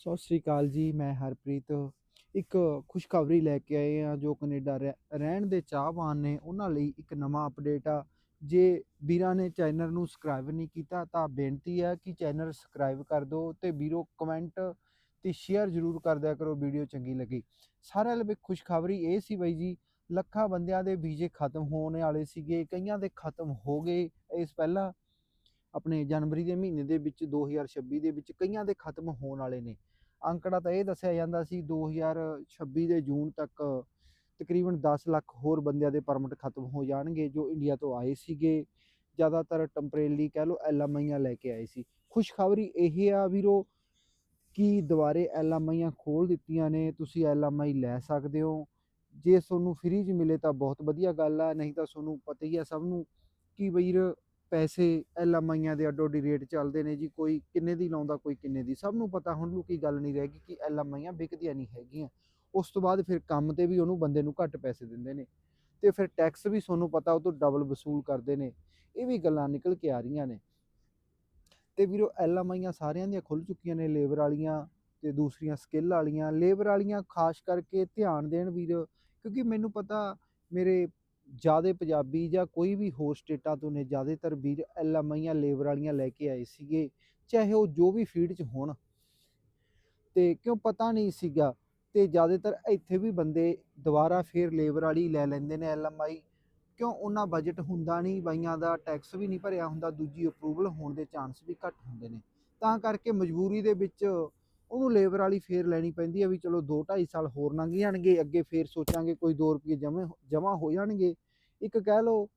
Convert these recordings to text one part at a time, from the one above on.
ਸਤਿ ਸ਼੍ਰੀ ਅਕਾਲ ਜੀ, ਮੈਂ ਹਰਪ੍ਰੀਤ। ਇੱਕ ਖੁਸ਼ਖਬਰੀ ਲੈ ਕੇ ਆਏ ਆ ਜੋ ਕੈਨੇਡਾ ਰਹਿ- ਰਹਿਣ ਦੇ ਚਾਹਵਾਨ ਨੇ, ਉਹਨਾਂ ਲਈ ਇੱਕ ਨਵਾਂ ਅਪਡੇਟ ਆ। ਜੇ ਵੀਰਾਂ ਨੇ ਚੈਨਲ ਨੂੰ ਸਬਸਕ੍ਰਾਈਬ ਨਹੀਂ ਕੀਤਾ, ਤਾਂ ਬੇਨਤੀ ਹੈ ਕਿ ਚੈਨਲ ਸਬਸਕ੍ਰਾਈਬ ਕਰ ਦਿਓ ਤੇ ਵੀਰੋ ਕਮੈਂਟ ਤੇ ਸ਼ੇਅਰ ਜ਼ਰੂਰ ਕਰ ਦਿਆ ਕਰੋ, ਵੀਡੀਓ ਚੰਗੀ ਲੱਗੀ। ਸਾਰਿਆਂ ਲਈ ਖੁਸ਼ਖਬਰੀ ਇਹ ਸੀ ਬਾਈ ਜੀ, ਲੱਖਾਂ ਬੰਦਿਆਂ ਦੇ ਵੀਜ਼ੇ ਖਤਮ ਹੋਣ ਵਾਲੇ ਸੀਗੇ, ਕਈਆਂ ਦੇ ਖਤਮ ਹੋ ਗਏ। ਇਸ ਪਹਿਲਾਂ ਆਪਣੇ ਜਨਵਰੀ ਦੇ ਮਹੀਨੇ ਦੇ ਵਿੱਚ 2026 ਦੇ ਵਿੱਚ ਕਈਆਂ ਦੇ ਖਤਮ ਹੋਣ ਵਾਲੇ ਨੇ। ਅੰਕੜਾ ਤਾਂ ਇਹ ਦੱਸਿਆ ਜਾਂਦਾ ਸੀ 2026 ਦੇ ਜੂਨ ਤੱਕ ਤਕਰੀਬਨ 10 ਲੱਖ ਹੋਰ ਬੰਦਿਆਂ ਦੇ ਪਰਮਿਟ ਖਤਮ ਹੋ ਜਾਣਗੇ ਜੋ ਇੰਡੀਆ ਤੋਂ ਆਏ ਸੀਗੇ। ਜ਼ਿਆਦਾਤਰ ਟੈਂਪਰੇਰੀ ਕਹਿ ਲਓ ਐਲਐਮਆਈਆਂ ਲੈ ਕੇ ਆਏ ਸੀ। ਖੁਸ਼ਖਬਰੀ ਇਹ ਆ ਵੀਰੋ ਕਿ ਦੁਬਾਰੇ ਐਲਐਮਆਈਆਂ ਖੋਲ ਦਿੱਤੀਆਂ ਨੇ, ਤੁਸੀਂ ਐਲਐਮਆਈ ਲੈ ਸਕਦੇ ਹੋ। ਜੇ ਤੁਹਾਨੂੰ ਫ੍ਰੀ 'ਚ ਮਿਲੇ ਤਾਂ ਬਹੁਤ ਵਧੀਆ ਗੱਲ ਆ, ਨਹੀਂ ਤਾਂ ਤੁਹਾਨੂੰ ਪਤਾ ਹੀ ਆ ਸਭ ਨੂੰ ਕਿ ਵੀਰ ਪੈਸੇ ਐਲਐਮਆਈਆਂ ਦੇ ਅੱਡੋ ਅੱਡੀ ਰੇਟ ਚੱਲਦੇ ਨੇ ਜੀ, ਕੋਈ ਕਿੰਨੇ ਦੀ ਲਾਉਂਦਾ, ਕੋਈ ਕਿੰਨੇ ਦੀ। ਸਭ ਨੂੰ ਪਤਾ, ਹੁਣ ਲੁਕੀ ਗੱਲ ਨਹੀਂ ਰਹਿ ਗਈ ਕਿ ਐਲਐਮਆਈਆਂ ਵਿਕਦੀਆਂ ਨਹੀਂ ਹੈਗੀਆਂ। ਉਸ ਤੋਂ ਬਾਅਦ ਫਿਰ ਕੰਮ ਤੇ ਵੀ ਉਹਨੂੰ ਬੰਦੇ ਨੂੰ ਘੱਟ ਪੈਸੇ ਦਿੰਦੇ ਨੇ। ਤੇ ਫਿਰ ਟੈਕਸ ਵੀ ਤੁਹਾਨੂੰ ਪਤਾ, ਉਹ ਤੋਂ ਡਬਲ ਵਸੂਲ ਕਰਦੇ ਨੇ। ਇਹ ਵੀ ਗੱਲਾਂ ਨਿਕਲ ਕੇ ਆ ਰਹੀਆਂ ਨੇ। ਤੇ ਵੀਰੋ ਐਲਐਮਆਈਆਂ ਸਾਰਿਆਂ ਦੀਆਂ ਖੁੱਲ ਚੁੱਕੀਆਂ ਨੇ, ਲੇਬਰ ਵਾਲੀਆਂ ਤੇ ਦੂਸਰੀਆਂ ਸਕਿੱਲ ਵਾਲੀਆਂ। ਲੇਬਰ ਵਾਲੀਆਂ ਖਾਸ ਕਰਕੇ ਧਿਆਨ ਦੇਣ ਵੀਰ, ਕਿਉਂਕਿ ਮੈਨੂੰ ਪਤਾ, ਮੇਰੇ ਜਿਆਦੇ ਪੰਜਾਬੀ ਜਾਂ ਕੋਈ ਵੀ ਹੋਰ ਸਟੇਟਾਂ ਤੋਂ ਨੇ, ਜ਼ਿਆਦਾਤਰ ਵੀਰ ਐਲਐਮਆਈਆਂ ਲੇਬਰ ਵਾਲੀਆਂ ਲੈ ਕੇ ਆਏ ਸੀਗੇ, ਚਾਹੇ ਉਹ ਜੋ ਵੀ ਫੀਲਡ 'ਚ ਹੋਣ। ਤੇ ਕਿਉਂ ਪਤਾ ਨਹੀਂ ਸੀਗਾ, ਤੇ ਜ਼ਿਆਦਾਤਰ ਇੱਥੇ ਵੀ ਬੰਦੇ ਦੁਬਾਰਾ ਫੇਰ ਲੇਬਰ ਵਾਲੀ ਲੈ ਲੈਂਦੇ ਨੇ ਐਲਐਮਆਈ ਕਿਉਂ ਉਹਨਾਂ ਬਜਟ ਹੁੰਦਾ ਨਹੀਂ, ਬਾਈਆਂ ਦਾ ਟੈਕਸ ਵੀ ਨਹੀਂ ਭਰਿਆ ਹੁੰਦਾ, ਦੂਜੀ ਅਪਰੂਵਲ ਹੋਣ ਦੇ ਚਾਂਸ ਵੀ ਘੱਟ ਹੁੰਦੇ ਨੇ। ਤਾਂ ਕਰਕੇ ਮਜਬੂਰੀ ਦੇ ਵਿੱਚ ਉਹਨੂੰ ਲੇਬਰ ਵਾਲੀ ਫੇਰ ਲੈਣੀ ਪੈਂਦੀ ਆ ਵੀ ਚਲੋ 2 2.5 ਸਾਲ ਹੋਰ ਲੰਘ ਜਾਣਗੇ, ਅੱਗੇ ਫੇਰ ਸੋਚਾਂਗੇ ਕੋਈ 2 ਰੁਪਏ ਜਮੇ ਜਮਾ ਹੋ ਜਾਣਗੇ। ਇੱਕ ਕਹਿ ਲਓ,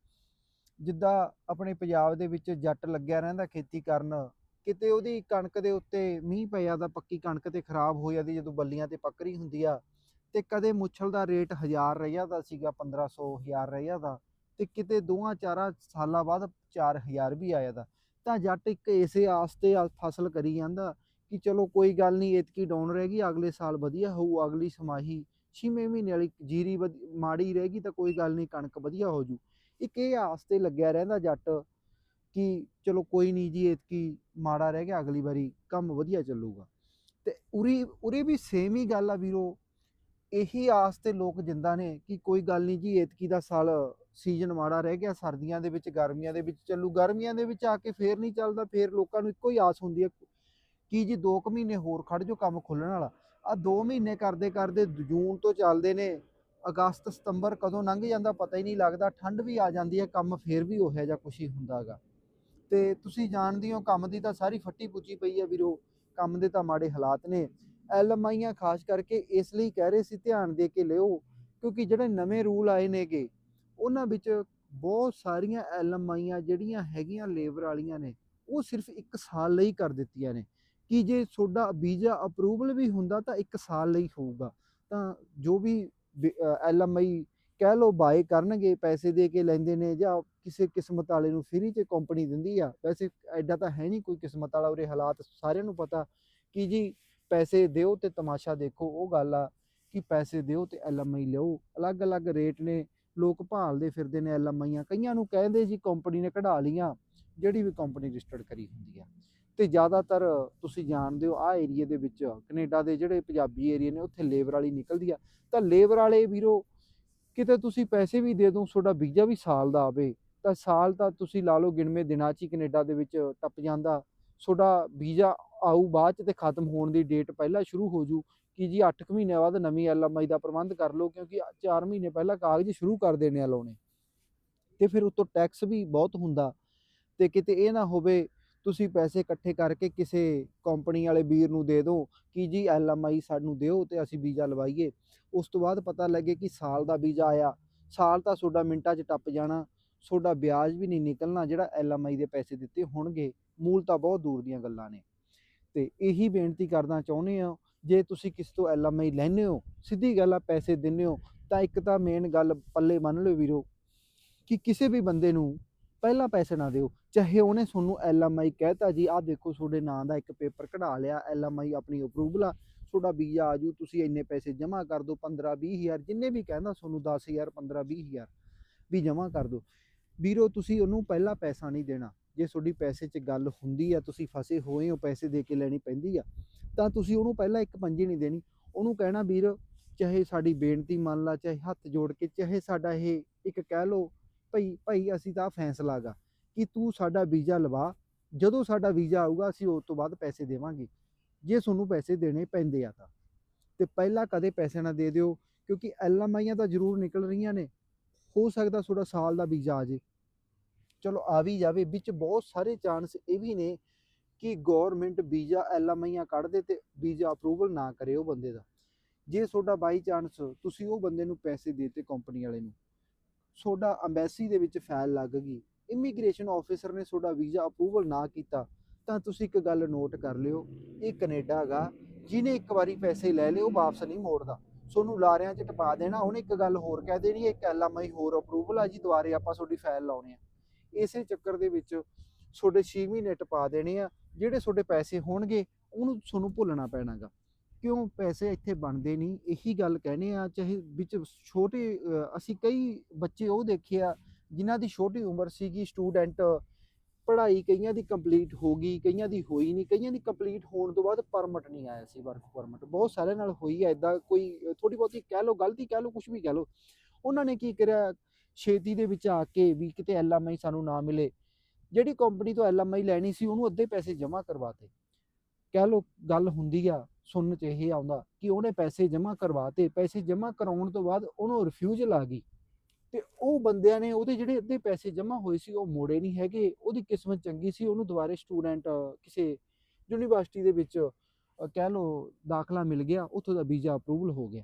ਜਿੱਦਾਂ ਆਪਣੇ ਪੰਜਾਬ ਦੇ ਵਿੱਚ ਜੱਟ ਲੱਗਿਆ ਰਹਿੰਦਾ ਖੇਤੀ ਕਰਨ, ਕਿਤੇ ਉਹਦੀ ਕਣਕ ਦੇ ਉੱਤੇ ਮੀਂਹ ਪੈ ਜਾਂਦਾ, ਪੱਕੀ ਕਣਕ ਤੇ ਖਰਾਬ ਹੋ ਜਾਂਦੀ, ਜਦੋਂ ਬੱਲੀਆਂ ਤੇ ਪੱਕਰੀ ਹੁੰਦੀ ਆ, ਤੇ ਕਦੇ ਮੁੱਛਲ ਦਾ ਰੇਟ 1000 ਰਹਿ ਦਾ ਸੀਗਾ 1500 1000 ਰਹਿਆ ਦਾ ਤੇ ਕਿਤੇ ਦੋਆਂ ਚਾਰਾਂ ਸਾਲਾਂ ਬਾਅਦ 4000 ਵੀ ਆਇਆ ਦਾ ਤਾਂ ਜੱਟ ਇੱਕ ਇਸੇ ਆਸ ਤੇ ਫਸਲ ਕਰੀ ਜਾਂਦਾ ਕਿ ਚਲੋ ਕੋਈ ਗੱਲ ਨਹੀਂ ਇਤਕੀ ਡਾਊਨ ਰਹਿ ਗਈ, ਅਗਲੇ ਸਾਲ ਵਧੀਆ ਹੋਊ, ਅਗਲੀ ਸਮਾਹੀ ਛੇਵੇਂ ਮਹੀਨੇ ਵਾਲੀ ਜੀਰੀ ਵਧੀ- ਮਾੜੀ ਰਹੇਗੀ ਤਾਂ ਕੋਈ ਗੱਲ ਨਹੀਂ, ਕਣਕ ਵਧੀਆ ਹੋ ਜੂ। ਇੱਕ ਇਹ ਆਸ ਤੇ ਲੱਗਿਆ ਰਹਿੰਦਾ ਜੱਟ ਕਿ ਚਲੋ ਕੋਈ ਨਹੀਂ ਜੀ ਇਤਕੀ ਮਾੜਾ ਰਹਿ ਗਿਆ, ਅਗਲੀ ਵਾਰੀ ਕੰਮ ਵਧੀਆ ਚੱਲੂਗਾ। ਤੇ ਉਰੀ, ਉਰੇ ਵੀ ਸੇਮ ਹੀ ਗੱਲ ਆ ਵੀਰੋ, ਇਹੀ ਆਸ ਤੇ ਲੋਕ ਜਿੰਦਾ ਨੇ ਕਿ ਕੋਈ ਗੱਲ ਨਹੀਂ ਜੀ ਇਤਕੀ ਦਾ ਸਾਲ ਸੀਜ਼ਨ ਮਾੜਾ ਰਹਿ ਗਿਆ, ਸਰਦੀਆਂ ਦੇ ਵਿੱਚ, ਗਰਮੀਆਂ ਦੇ ਵਿੱਚ ਚੱਲੂ, ਗਰਮੀਆਂ ਦੇ ਵਿੱਚ ਆ ਕੇ ਫੇਰ ਨਹੀਂ ਚੱਲਦਾ, ਫੇਰ ਲੋਕਾਂ ਨੂੰ ਇੱਕੋ ਹੀ ਆਸ ਹੁੰਦੀ ਹੈ ਕੀ ਜੀ 2 ਕੁ ਮਹੀਨੇ ਹੋਰ ਖੜ ਜੋ ਕੰਮ ਖੁੱਲਣ ਵਾਲਾ। ਆ 2 ਮਹੀਨੇ ਕਰਦੇ ਕਰਦੇ ਜੂਨ ਤੋਂ ਚੱਲਦੇ ਨੇ, ਅਗਸਤ, ਸਤੰਬਰ ਕਦੋਂ ਲੰਘ ਜਾਂਦਾ ਪਤਾ ਹੀ ਨਹੀਂ ਲੱਗਦਾ, ਠੰਡ ਵੀ ਆ ਜਾਂਦੀ ਹੈ, ਕੰਮ ਫੇਰ ਵੀ ਉਹੋ ਜਿਹਾ ਕੁਛ ਹੀ ਹੁੰਦਾਗਾ ਤੇ ਤੁਸੀਂ ਜਾਣਦੇ ਹੋ ਕੰਮ ਦੀ ਤਾਂ ਸਾਰੀ ਫੱਟੀ ਪੁੱਜੀ ਪਈ ਹੈ ਵੀਰੋ, ਕੰਮ ਦੇ ਤਾਂ ਮਾੜੇ ਹਾਲਾਤ ਨੇ। ਐਲਐਮਆਈਆਂ ਖਾਸ ਕਰਕੇ ਇਸ ਲਈ ਕਹਿ ਰਹੇ ਸੀ, ਧਿਆਨ ਦੇ ਕੇ ਲਿਓ, ਕਿਉਂਕਿ ਜਿਹੜੇ ਨਵੇਂ ਰੂਲ ਆਏ ਨੇਗੇ, ਉਹਨਾਂ ਵਿੱਚ ਬਹੁਤ ਸਾਰੀਆਂ ਐਲਐਮਆਈਆਂ ਜਿਹੜੀਆਂ ਹੈਗੀਆਂ ਲੇਬਰ ਵਾਲੀਆਂ ਨੇ, ਉਹ ਸਿਰਫ 1 ਸਾਲ ਲਈ ਕਰ ਦਿੱਤੀਆਂ ਨੇ। ਕਿ ਜੇ ਤੁਹਾਡਾ ਵੀਜ਼ਾ ਅਪਰੂਵਲ ਵੀ ਹੁੰਦਾ ਤਾਂ 1 ਸਾਲ ਲਈ ਹੋਊਗਾ। ਤਾਂ ਜੋ ਵੀ ਐਲਐਮਆਈ ਕਹਿ ਲੋ ਬਾਏ ਕਰਨਗੇ, ਪੈਸੇ ਦੇ ਕੇ ਲੈਂਦੇ ਨੇ ਜਾਂ ਕਿਸੇ ਕਿਸਮਤ ਵਾਲੇ ਨੂੰ ਫ੍ਰੀ 'ਚ ਕੰਪਨੀ ਦਿੰਦੀ ਆ, ਵੈਸੇ ਐਡਾ ਤਾਂ ਹੈ ਨਹੀਂ ਕੋਈ ਕਿਸਮਤ ਵਾਲਾ ਉਰੇ ਹਾਲਾਤ, ਸਾਰਿਆਂ ਨੂੰ ਪਤਾ ਕਿ ਜੀ ਪੈਸੇ ਦਿਓ ਤੇ ਤਮਾਸ਼ਾ ਦੇਖੋ, ਉਹ ਗੱਲ ਆ ਕਿ ਪੈਸੇ ਦਿਓ ਤੇ ਐਲਐਮਆਈ ਲਿਓ। ਅਲੱਗ-ਅਲੱਗ ਰੇਟ ਨੇ, ਲੋਕ ਭਾਲਦੇ ਫਿਰਦੇ ਨੇ ਐਲਐਮਆਈਆਂ ਕਈਆਂ ਨੂੰ ਕਹਿੰਦੇ ਜੀ ਕੰਪਨੀ ਨੇ ਕਢਾ ਲੀਆਂ ਜਿਹੜੀ ਵੀ ਕੰਪਨੀ ਰਜਿਸਟਰਡ ਕਰੀ ਹੁੰਦੀ ਆ। ਤੇ ਜ਼ਿਆਦਾਤਰ ਤੁਸੀਂ ਜਾਣਦੇ ਹੋ ਆ ਏਰੀਆ ਦੇ ਵਿੱਚ ਕੈਨੇਡਾ ਦੇ ਜਿਹੜੇ ਪੰਜਾਬੀ ਏਰੀਆ ਨੇ, ਉੱਥੇ ਲੇਬਰ ਵਾਲੀ ਨਿਕਲਦੀ ਆ। ਤਾਂ ਲੇਬਰ ਵਾਲੇ ਵੀਰੋ, ਕਿਤੇ ਤੁਸੀਂ ਪੈਸੇ ਵੀ ਦੇ ਦੋ ਤੁਹਾਡਾ ਵੀਜ਼ਾ ਵੀ ਸਾਲ ਦਾ ਆਵੇ। ਤਾਂ ਸਾਲ ਤਾਂ ਤੁਸੀਂ ਲਾ ਲਓ, ਗਿਣਵੇਂ ਦਿਨਾਂ 'ਚ ਹੀ ਕੈਨੇਡਾ ਦੇ ਵਿੱਚ ਟੱਪ ਜਾਂਦਾ। ਤੁਹਾਡਾ ਵੀਜ਼ਾ ਆਊ ਬਾਅਦ 'ਚ ਤੇ ਖਤਮ ਹੋਣ ਦੀ ਡੇਟ ਪਹਿਲਾਂ ਸ਼ੁਰੂ ਹੋ ਜੂ। ਕਿ ਜੀ 8 ਕੁ ਮਹੀਨਿਆਂ ਬਾਅਦ ਨਵੀਂ ਐਲਐਮਆਈ ਦਾ ਪ੍ਰਬੰਧ ਕਰ ਲਓ, ਕਿਉਂਕਿ 4 ਮਹੀਨੇ ਪਹਿਲਾਂ ਕਾਗਜ਼ ਸ਼ੁਰੂ ਕਰ ਦੇਣੇ ਆ ਲਾਉਣੇ ਤੇ ਫਿਰ ਉਤੋਂ ਟੈਕਸ ਵੀ ਬਹੁਤ ਹੁੰਦਾ। ਤੇ ਕਿਤੇ ਇਹ ਨਾ ਹੋਵੇ ਤੁਸੀਂ ਪੈਸੇ ਇਕੱਠੇ ਕਰਕੇ ਕਿਸੇ ਕੰਪਨੀ ਵਾਲੇ ਵੀਰ ਨੂੰ ਦੇ ਦਿਓ ਕਿ ਜੀ ਐਲਐਮਆਈ ਸਾਨੂੰ ਦਿਓ ਤੇ ਅਸੀਂ ਵੀਜ਼ਾ ਲਵਾਈਏ। ਉਸ ਤੋਂ ਬਾਅਦ ਪਤਾ ਲੱਗੇ ਕਿ ਸਾਲ ਦਾ ਵੀਜ਼ਾ ਆਇਆ। ਸਾਲ ਤਾਂ ਤੁਹਾਡਾ ਮਿੰਟਾਂ 'ਚ ਟੱਪ ਜਾਣਾ। ਤੁਹਾਡਾ ਵਿਆਜ ਵੀ ਨਹੀਂ ਨਿਕਲਣਾ ਜਿਹੜਾ ਐਲਐਮਆਈ ਦੇ ਪੈਸੇ ਦਿੱਤੇ ਹੋਣਗੇ। ਮੂਲ ਤਾਂ ਬਹੁਤ ਦੂਰ ਦੀਆਂ ਗੱਲਾਂ ਨੇ। ਤੇ ਇਹੀ ਬੇਨਤੀ ਕਰਨਾ ਚਾਹੁੰਦੇ ਆ ਜੇ ਤੁਸੀਂ ਕਿਸ ਤੋਂ ਐਲਐਮਆਈ ਲੈਂਦੇ ਹੋ, ਸਿੱਧੀ ਗੱਲ ਆ ਪੈਸੇ ਦਿੰਦੇ ਹੋ, ਤਾਂ ਇੱਕ ਤਾਂ ਮੇਨ ਗੱਲ ਪੱਲੇ ਮੰਨ ਲਓ ਵੀਰੋ ਕਿ ਕਿਸੇ ਵੀ ਬੰਦੇ ਨੂੰ ਪਹਿਲਾਂ ਪੈਸੇ ਨਾ ਦਿਓ। ਚਾਹੇ ਉਹਨੇ ਤੁਹਾਨੂੰ ਐਲਐਮਆਈ ਕਹਿਤਾ ਜੀ, ਆਹ ਦੇਖੋ ਤੁਹਾਡੇ ਨਾਂ ਦਾ ਇੱਕ ਪੇਪਰ ਕਢਾ ਲਿਆ ਐਲਐਮਆਈ ਆਪਣੀ ਅਪਰੂਵਲ ਆ ਤੁਹਾਡਾ ਵੀਜ਼ਾ ਆਜੂ ਤੁਸੀਂ ਇੰਨੇ ਪੈਸੇ ਜਮ੍ਹਾਂ ਕਰ ਦਿਓ 15 20000 ਜਿੰਨੇ ਵੀ ਕਹਿੰਦਾ ਤੁਹਾਨੂੰ 10000 15 20000 ਵੀ ਜਮ੍ਹਾਂ ਕਰ ਦਿਓ। ਵੀਰੋ, ਤੁਸੀਂ ਉਹਨੂੰ ਪਹਿਲਾਂ ਪੈਸਾ ਨਹੀਂ ਦੇਣਾ। ਜੇ ਤੁਹਾਡੀ ਪੈਸੇ 'ਚ ਗੱਲ ਹੁੰਦੀ ਆ, ਤੁਸੀਂ ਫਸੇ ਹੋਏ ਹੋ, ਪੈਸੇ ਦੇ ਕੇ ਲੈਣੀ ਪੈਂਦੀ ਆ, ਤਾਂ ਤੁਸੀਂ ਉਹਨੂੰ ਪਹਿਲਾਂ ਇੱਕ ਪੰਜੀ ਨਹੀਂ ਦੇਣੀ। ਉਹਨੂੰ ਕਹਿਣਾ ਵੀਰ, ਚਾਹੇ ਸਾਡੀ ਬੇਨਤੀ ਮੰਨ ਲਾ, ਚਾਹੇ ਹੱਥ ਜੋੜ ਕੇ, ਚਾਹੇ ਸਾਡਾ ਇਹ ਇੱਕ ਕਹਿ ਲਓ ਭਈ, ਭਾਈ ਅਸੀਂ ਤਾਂ ਫੈਸਲਾ ਗਾ ਕਿ ਤੂੰ ਸਾਡਾ ਵੀਜ਼ਾ ਲਵਾ, ਜਦੋਂ ਸਾਡਾ ਵੀਜ਼ਾ ਆਊਗਾ ਅਸੀਂ ਉਸ ਤੋਂ ਬਾਅਦ ਪੈਸੇ ਦੇਵਾਂਗੇ। ਜੇ ਤੁਹਾਨੂੰ ਪੈਸੇ ਦੇਣੇ ਪੈਂਦੇ ਆ ਤਾਂ। ਤੇ ਪਹਿਲਾਂ ਕਦੇ ਪੈਸੇ ਨਾ ਦੇ ਦਿਓ, ਕਿਉਂਕਿ ਐਲਐਮਆਈਆਂ ਤਾਂ ਜ਼ਰੂਰ ਨਿਕਲ ਰਹੀਆਂ ਨੇ। ਹੋ ਸਕਦਾ ਤੁਹਾਡਾ ਸਾਲ ਦਾ ਵੀਜ਼ਾ ਆ ਜੇ। ਚਲੋ, ਆ ਵੀ ਜਾਵੇ। ਵਿੱਚ ਬਹੁਤ ਸਾਰੇ ਚਾਂਸ ਇਹ ਵੀ ਨੇ ਕਿ ਗਵਰਨਮੈਂਟ ਵੀਜ਼ਾ ਐਲਐਮਆਈਆਂ ਕੱਢ ਦੇ ਤੇ ਵੀਜ਼ਾ ਅਪਰੂਵਲ ਨਾ ਕਰੇ ਉਹ ਬੰਦੇ ਦਾ। ਜੇ ਤੁਹਾਡਾ ਬਾਈ ਚਾਂਸ, ਤੁਸੀਂ ਉਹ ਬੰਦੇ ਨੂੰ ਪੈਸੇ ਦੇਤੇ ਕੰਪਨੀ ਵਾਲੇ ਨੂੰ। ਤੁਹਾਡਾ ਅੰਬੈਸੀ ਦੇ ਵਿੱਚ ਫਾਈਲ ਲੱਗ ਗਈ। ਇਮੀਗ੍ਰੇਸ਼ਨ ਆਫੀਸਰ ਨੇ ਤੁਹਾਡਾ ਵੀਜ਼ਾ ਅਪਰੂਵਲ ਨਾ ਕੀਤਾ, ਤਾਂ ਤੁਸੀਂ ਇੱਕ ਗੱਲ ਨੋਟ ਕਰ ਲਿਓ, ਇਹ ਕੈਨੇਡਾ ਹੈਗਾ ਜਿਹਨੇ ਇੱਕ ਵਾਰੀ ਪੈਸੇ ਲੈ ਲਏ, ਉਹ ਵਾਪਸ ਨਹੀਂ ਮੋੜਦਾ। ਤੁਹਾਨੂੰ ਲਾਰਿਆਂ 'ਚ ਟਪਾ ਦੇਣਾ, ਉਹਨੇ ਇੱਕ ਗੱਲ ਹੋਰ ਕਹਿ ਦੇਣੀ ਇੱਕ ਐਲਐਮਆਈ ਹੋਰ ਅਪਰੂਵਲ ਆ ਜੀ, ਦੁਬਾਰੇ ਆਪਾਂ ਤੁਹਾਡੀ ਫਾਈਲ ਲਾਉਣੇ ਆ। ਇਸੇ ਚੱਕਰ ਦੇ ਵਿੱਚ ਤੁਹਾਡੇ 6 ਮਹੀਨੇ ਟਪਾ ਦੇਣੇ ਆ, ਜਿਹੜੇ ਤੁਹਾਡੇ ਪੈਸੇ ਹੋਣਗੇ, ਉਹਨੂੰ ਤੁਹਾਨੂੰ ਭੁੱਲਣਾ ਪੈਣਾਗਾ। ਕਿਉਂ ਪੈਸੇ ਇੱਥੇ ਬਣਦੇ ਨਹੀਂ? ਇਹੀ ਗੱਲ ਕਹਿੰਦੇ ਆ ਚਾਹੇ ਵਿੱਚ ਛੋਟੇ ਅਸੀਂ ਕਈ ਬੱਚੇ ਉਹ ਦੇਖੇ ਆ, ਜਿਨ੍ਹਾਂ ਦੀ ਛੋਟੀ ਉਮਰ ਸੀਗੀ, ਸਟੂਡੈਂਟ ਪੜ੍ਹਾਈ ਕਈਆਂ ਦੀ ਕੰਪਲੀਟ ਹੋ ਗਈ, ਕਈਆਂ ਦੀ ਹੋਈ ਨਹੀਂ, ਕਈਆਂ ਦੀ ਕੰਪਲੀਟ ਹੋਣ ਤੋਂ ਬਾਅਦ ਪਰਮਿਟ ਨਹੀਂ ਆਇਆ ਸੀ ਵਰਕ ਪਰਮਿਟ ਬਹੁਤ ਸਾਰਿਆਂ ਨਾਲ ਹੋਈ ਹੈ ਇਦਾਂ ਕੋਈ ਥੋੜੀ ਬਹੁਤੀ ਕਹਿ ਲਓ, ਗਲਤੀ ਕਹਿ ਲਓ ਕੁਝ ਵੀ ਕਹਿ ਲਓ। ਉਹਨਾਂ ਨੇ ਕੀ ਕਰਿਆ? ਛੇਤੀ ਦੇ ਵਿੱਚ ਆ ਕੇ ਵੀ ਕਿਤੇ ਐਲਐਮਆਈ ਸਾਨੂੰ ਨਾ ਮਿਲੇ। ਜਿਹੜੀ ਕੰਪਨੀ ਤੋਂ ਐਲਐਮਆਈ ਲੈਣੀ ਸੀ, ਉਹਨੂੰ ਅੱਧੇ ਪੈਸੇ ਜਮ੍ਹਾਂ ਕਰਵਾਤੇ ਕਹਿ ਲਓ, ਗੱਲ ਹੁੰਦੀ ਆ ਸੁਣਨ ਚ ਇਹ ਆਉਂਦਾ ਕਿ ਉਹਨੇ ਪੈਸੇ ਜਮ੍ਹਾਂ ਕਰਵਾਤੇ ਪੈਸੇ ਜਮ੍ਹਾਂ ਕਰਾਉਣ ਤੋਂ ਬਾਅਦ ਉਹਨੂੰ ਰਿਫਿਊਜ਼ਲ ਆ ਗਈ। ਤੇ ਉਹ ਬੰਦਿਆਂ ਨੇ ਉਹਦੇ ਜਿਹੜੇ ਅੱਧੇ ਪੈਸੇ ਜਮ੍ਹਾਂ ਹੋਏ ਸੀ ਉਹ ਮੋੜੇ ਨਹੀਂ ਹੈਗੇ, ਉਹਦੀ ਕਿਸਮਤ ਚੰਗੀ ਸੀ, ਉਹਨੂੰ ਦੁਬਾਰੇ ਸਟੂਡੈਂਟ ਕਿਸੇ ਯੂਨੀਵਰਸਿਟੀ ਦੇ ਵਿੱਚ ਕਹਿ ਲਓ ਦਾਖਲਾ ਮਿਲ ਗਿਆ, ਉੱਥੋਂ ਦਾ ਵੀਜ਼ਾ ਅਪਰੂਵਲ ਹੋ ਗਿਆ।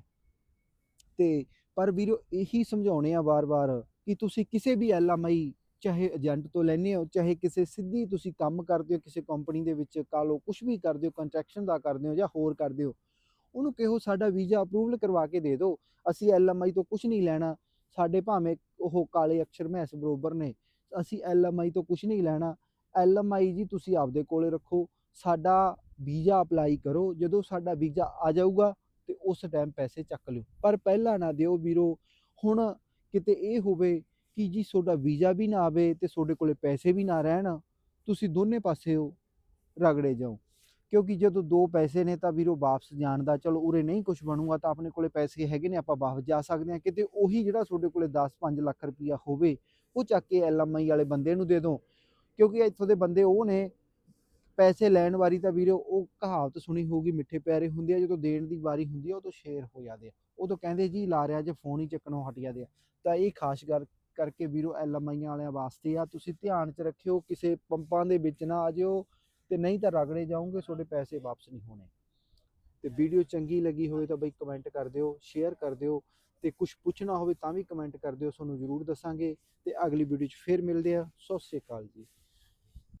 ਤੇ ਪਰ ਵੀਰੋ ਇਹੀ ਸਮਝਾਉਣੇ ਆ ਵਾਰ-ਵਾਰ ਕਿ ਤੁਸੀਂ ਕਿਸੇ ਵੀ ਐਲਐਮਆਈ ਚਾਹੇ ਏਜੰਟ ਤੋਂ ਲੈਣੇ ਹੋ, ਚਾਹੇ ਕਿਸੇ ਸਿੱਧੀ ਤੁਸੀਂ ਕੰਮ ਕਰਦੇ ਹੋ, ਕਿਸੇ ਕੰਪਨੀ ਦੇ ਵਿੱਚ ਕਾ ਲਓ ਕੁਝ ਵੀ ਕਰਦੇ ਹੋ ਕੰਟਰੈਕਸ਼ਨ ਦਾ ਕਰਦੇ ਹੋ ਜਾਂ ਹੋਰ ਕਰਦੇ ਹੋ, ਉਹਨੂੰ ਕਿਹੋ ਸਾਡਾ ਵੀਜ਼ਾ ਅਪਰੂਵਲ ਕਰਵਾ ਕੇ ਦੇ ਦਿਓ। ਅਸੀਂ ਐਲਐਮਆਈ ਤੋਂ ਕੁਝ ਨਹੀਂ ਲੈਣਾ। ਸਾਡੇ ਭਾਵੇਂ ਉਹ ਕਾਲੇ ਅਕਸ਼ਰ ਮੈਸ ਬਰੋਬਰ ਨੇ, ਅਸੀਂ ਐਲਐਮਆਈ ਤੋਂ ਕੁਝ ਨਹੀਂ ਲੈਣਾ। ਐਲਐਮਆਈ ਜੀ ਤੁਸੀਂ ਆਪਦੇ ਕੋਲੇ ਰੱਖੋ। ਸਾਡਾ ਵੀਜ਼ਾ ਅਪਲਾਈ ਕਰੋ। ਜਦੋਂ ਸਾਡਾ ਵੀਜ਼ਾ ਆ ਜਾਊਗਾ ਤੇ ਉਸ ਟਾਈਮ ਪੈਸੇ ਚੱਕ ਲਿਓ। ਪਰ ਪਹਿਲਾਂ ਨਾ ਦਿਓ ਵੀਰੋ, ਹੁਣ ਕਿਤੇ ਇਹ ਹੋਵੇ ਕਿ ਜੀ ਤੁਹਾਡਾ ਵੀਜ਼ਾ ਵੀ ਨਾ ਆਵੇ ਤੇ ਤੁਹਾਡੇ ਕੋਲੇ ਪੈਸੇ ਵੀ ਨਾ ਰਹਿਣ, ਤੁਸੀਂ ਦੋਨੇ ਪਾਸੇ ਪਾਸਿਓ ਰਗੜੇ ਜਾਓ। ਕਿਉਂਕਿ ਜਦੋਂ ਦੋ ਪੈਸੇ ਨੇ ਤਾਂ ਵੀਰੋ ਵਾਪਸ ਜਾਣ ਦਾ ਚਲੋ ਉਰੇ ਨਹੀਂ ਕੁਝ ਬਣੂਗਾ ਤਾਂ ਆਪਣੇ ਕੋਲੇ ਪੈਸੇ ਹੈਗੇ ਨੇ, ਆਪਾਂ ਵਾਪਸ ਜਾ ਸਕਦੇ ਹਾਂ। ਕਿਤੇ ਉਹੀ ਜਿਹੜਾ ਤੁਹਾਡੇ ਕੋਲੇ 10-5 ਲੱਖ ਰੁਪਈਆ ਹੋਵੇ, ਉਹ ਚੱਕ ਕੇ ਐਲਐਮਆਈ ਵਾਲੇ ਬੰਦੇ ਨੂੰ ਦੇ ਦਿਓ ਕਿਉਂਕਿ ਇੱਥੋਂ ਦੇ ਬੰਦੇ ਉਹ ਨੇ, ਪੈਸੇ ਲੈਣ ਵਾਰੀ ਤਾਂ ਵੀਰੋ ਉਹ ਕਹਾਵਤ ਸੁਣੀ ਹੋਊਗੀ, ਮਿੱਠੇ ਪਿਆਰੇ ਹੁੰਦੇ ਆ, ਜਦੋਂ ਦੇਣ ਦੀ ਵਾਰੀ ਹੁੰਦੀ ਆ, ਉਦੋਂ ਸ਼ੇਰ ਹੋ ਜਾਂਦੇ ਆ। ਉਦੋਂ ਕਹਿੰਦੇ ਜੀ ਲਾ ਰਿਆ ਜੇ ਫੋਨ ਹੀ ਚੱਕਣੋਂ ਹਟ ਜਾਂਦੇ ਆ। ਤਾਂ ਇਹ ਖਾਸ ਗੱਲ ਕਰਕੇ ਵੀਰੋ ਐਲਐਮਆਈਆਂ ਵਾਲਿਆਂ ਵਾਸਤੇ ਆ। ਤੁਸੀਂ ਧਿਆਨ 'ਚ ਰੱਖਿਓ, ਕਿਸੇ ਪੰਪਾਂ ਦੇ ਵਿੱਚ ਨਾ ਆ ਜਿਓ ਤੇ ਨਹੀਂ ਤਾਂ ਰਗੜੇ ਜਾਓਗੇ, ਤੁਹਾਡੇ ਪੈਸੇ ਵਾਪਸ ਨਹੀਂ ਹੋਣੇ। ਤੇ ਵੀਡੀਓ ਚੰਗੀ ਲੱਗੀ ਹੋਵੇ ਤਾਂ ਬਈ ਕਮੈਂਟ ਕਰ ਦਿਓ, ਸ਼ੇਅਰ ਕਰ ਦਿਓ ਤੇ ਕੁਝ ਪੁੱਛਣਾ ਹੋਵੇ ਤਾਂ ਵੀ ਕਮੈਂਟ ਕਰ ਦਿਓ, ਤੁਹਾਨੂੰ ਜ਼ਰੂਰ ਦੱਸਾਂਗੇ। ਤੇ ਅਗਲੀ ਵੀਡੀਓ 'ਚ ਫੇਰ ਮਿਲਦੇ ਆ। ਸਤਿ ਸ਼੍ਰੀ ਅਕਾਲ ਜੀ।